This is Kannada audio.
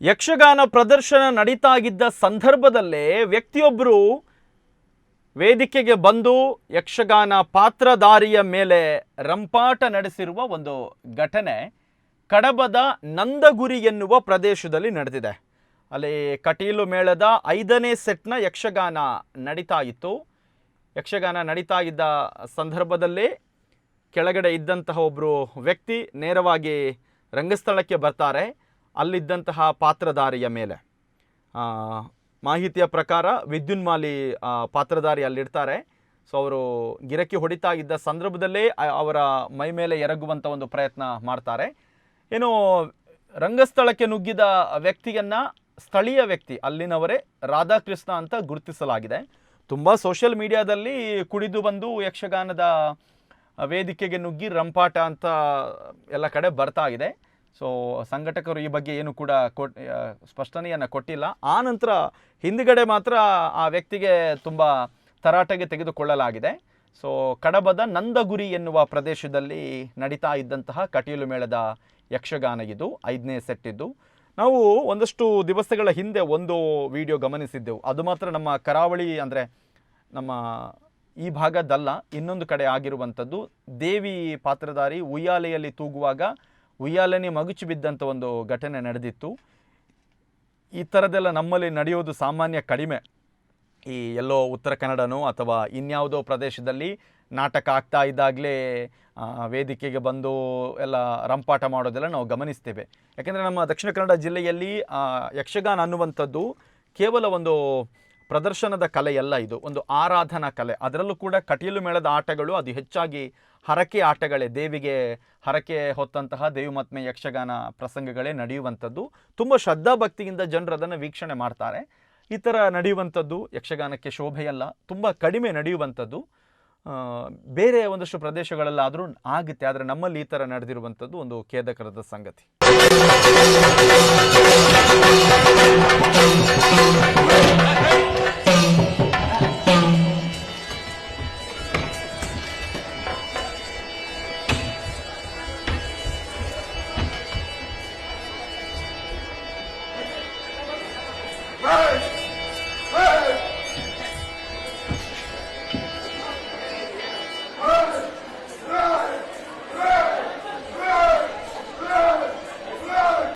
ಯಕ್ಷಗಾನ ಪ್ರದರ್ಶನ ನಡೀತಾ ಇದ್ದ ಸಂದರ್ಭದಲ್ಲೇ ವ್ಯಕ್ತಿಯೊಬ್ಬರು ವೇದಿಕೆಗೆ ಬಂದು ಯಕ್ಷಗಾನ ಪಾತ್ರಧಾರಿಯ ಮೇಲೆ ರಂಪಾಟ ನಡೆಸಿರುವ ಒಂದು ಘಟನೆ ಕಡಬದ ನಂದಗುರಿ ಎನ್ನುವ ಪ್ರದೇಶದಲ್ಲಿ ನಡೆದಿದೆ. ಅಲ್ಲಿ ಕಟೀಲು ಮೇಳದ ಐದನೇ ಸೆಟ್ನ ಯಕ್ಷಗಾನ ನಡೀತಾ ಇತ್ತು. ಯಕ್ಷಗಾನ ನಡೀತಾ ಇದ್ದ ಸಂದರ್ಭದಲ್ಲಿ ಕೆಳಗಡೆ ಇದ್ದಂತಹ ಒಬ್ಬರು ವ್ಯಕ್ತಿ ನೇರವಾಗಿ ರಂಗಸ್ಥಳಕ್ಕೆ ಬರ್ತಾರೆ. ಅಲ್ಲಿದ್ದಂತಹ ಪಾತ್ರಧಾರಿಯ ಮೇಲೆ. ಮಾಹಿತಿಯ ಪ್ರಕಾರ ವಿದ್ಯುನ್ಮಾಲಿ ಪಾತ್ರಧಾರಿ ಅಲ್ಲಿರ್ತಾರೆ. ಸೊ, ಅವರು ಗಿರಕಿ ಹೊಡಿತಾ ಇದ್ದ ಸಂದರ್ಭದಲ್ಲೇ ಅವರ ಮೈ ಮೇಲೆ ಎರಗುವಂಥ ಒಂದು ಪ್ರಯತ್ನ ಮಾಡ್ತಾರೆ. ಏನು ರಂಗಸ್ಥಳಕ್ಕೆ ನುಗ್ಗಿದ ವ್ಯಕ್ತಿಯನ್ನ ಸ್ಥಳೀಯ ವ್ಯಕ್ತಿ, ಅಲ್ಲಿನವರೇ ರಾಧಾಕೃಷ್ಣ ಅಂತ ಗುರುತಿಸಲಾಗಿದೆ. ತುಂಬ ಸೋಷಿಯಲ್ ಮೀಡಿಯಾದಲ್ಲಿ ಕುಡಿದು ಬಂದು ಯಕ್ಷಗಾನದ ವೇದಿಕೆಗೆ ನುಗ್ಗಿ ರಂಪಾಟ ಅಂತ ಎಲ್ಲ ಕಡೆ ಬರ್ತಾ ಇದೆ. ಸೊ ಸಂಘಟಕರು ಈ ಬಗ್ಗೆ ಏನು ಕೂಡ ಕೊಟ್ ಸ್ಪಷ್ಟನೆಯನ್ನು ಕೊಟ್ಟಿಲ್ಲ. ಆ ನಂತರ ಹಿಂದ್ಗಡೆ ಮಾತ್ರ ಆ ವ್ಯಕ್ತಿಗೆ ತುಂಬ ತರಾಟೆಗೆ ತೆಗೆದುಕೊಳ್ಳಲಾಗಿದೆ. ಸೊ ಕಡಬದ ನಂದಗುರಿ ಎನ್ನುವ ಪ್ರದೇಶದಲ್ಲಿ ನಡೀತಾ ಇದ್ದಂತಹ ಕಟೀಲು ಮೇಳದ ಯಕ್ಷಗಾನ ಇದು, ಐದನೇ ಸೆಟ್ ಇದ್ದು ನಾವು ಒಂದಷ್ಟು ದಿವಸಗಳ ಹಿಂದೆ ಒಂದು ವಿಡಿಯೋ ಗಮನಿಸಿದ್ದೆವು. ಅದು ಮಾತ್ರ ನಮ್ಮ ಕರಾವಳಿ ಅಂದರೆ ನಮ್ಮ ಈ ಭಾಗದಲ್ಲ, ಇನ್ನೊಂದು ಕಡೆ ಆಗಿರುವಂಥದ್ದು. ದೇವಿ ಪಾತ್ರಧಾರಿ ಉಯ್ಯಾಲೆಯಲ್ಲಿ ತೂಗುವಾಗ ಉಯ್ಯಾಲೆನೇ ಮಗುಚಿ ಬಿದ್ದಂಥ ಒಂದು ಘಟನೆ ನಡೆದಿತ್ತು. ಈ ಥರದ್ದೆಲ್ಲ ನಮ್ಮಲ್ಲಿ ನಡೆಯೋದು ಸಾಮಾನ್ಯ ಕಡಿಮೆ. ಈ ಎಲ್ಲೋ ಉತ್ತರ ಕನ್ನಡನೋ ಅಥವಾ ಇನ್ಯಾವುದೋ ಪ್ರದೇಶದಲ್ಲಿ ನಾಟಕ ಆಗ್ತಾ ಇದ್ದಾಗಲೇ ವೇದಿಕೆಗೆ ಬಂದು ಎಲ್ಲ ರಂಪಾಟ ಮಾಡೋದೆಲ್ಲ ನಾವು ಗಮನಿಸ್ತೇವೆ. ಯಾಕೆಂದರೆ ನಮ್ಮ ದಕ್ಷಿಣ ಕನ್ನಡ ಜಿಲ್ಲೆಯಲ್ಲಿ ಯಕ್ಷಗಾನ ಅನ್ನುವಂಥದ್ದು ಕೇವಲ ಒಂದು ಪ್ರದರ್ಶನದ ಕಲೆಯಲ್ಲ ಇದು. ಒಂದು ಆರಾಧನಾ ಕಲೆ. ಅದರಲ್ಲೂ ಕೂಡ ಕಟೀಲು ಮೇಳದ ಆಟಗಳು ಅದು ಹೆಚ್ಚಾಗಿ ಹರಕೆ ಆಟಗಳೇ. ದೇವಿಗೆ ಹರಕೆ ಹೊತ್ತಂತಹ ದೇವಿಮತ್ಮೆ ಯಕ್ಷಗಾನ ಪ್ರಸಂಗಗಳೇ ನಡೆಯುವಂಥದ್ದು. ತುಂಬ ಶ್ರದ್ಧಾಭಕ್ತಿಯಿಂದ ಜನರು ಅದನ್ನು ವೀಕ್ಷಣೆ ಮಾಡ್ತಾರೆ. ಈ ಥರ ನಡೆಯುವಂಥದ್ದು ಯಕ್ಷಗಾನಕ್ಕೆ ಶೋಭೆಯಲ್ಲ. ತುಂಬ ಕಡಿಮೆ ನಡೆಯುವಂಥದ್ದು. ಬೇರೆ ಒಂದಷ್ಟು ಪ್ರದೇಶಗಳಲ್ಲಾದರೂ ಆಗುತ್ತೆ. ಆದರೆ ನಮ್ಮಲ್ಲಿ ಈ ಥರ ನಡೆದಿರುವಂಥದ್ದು ಒಂದು ಖೇದಕರದ ಸಂಗತಿ.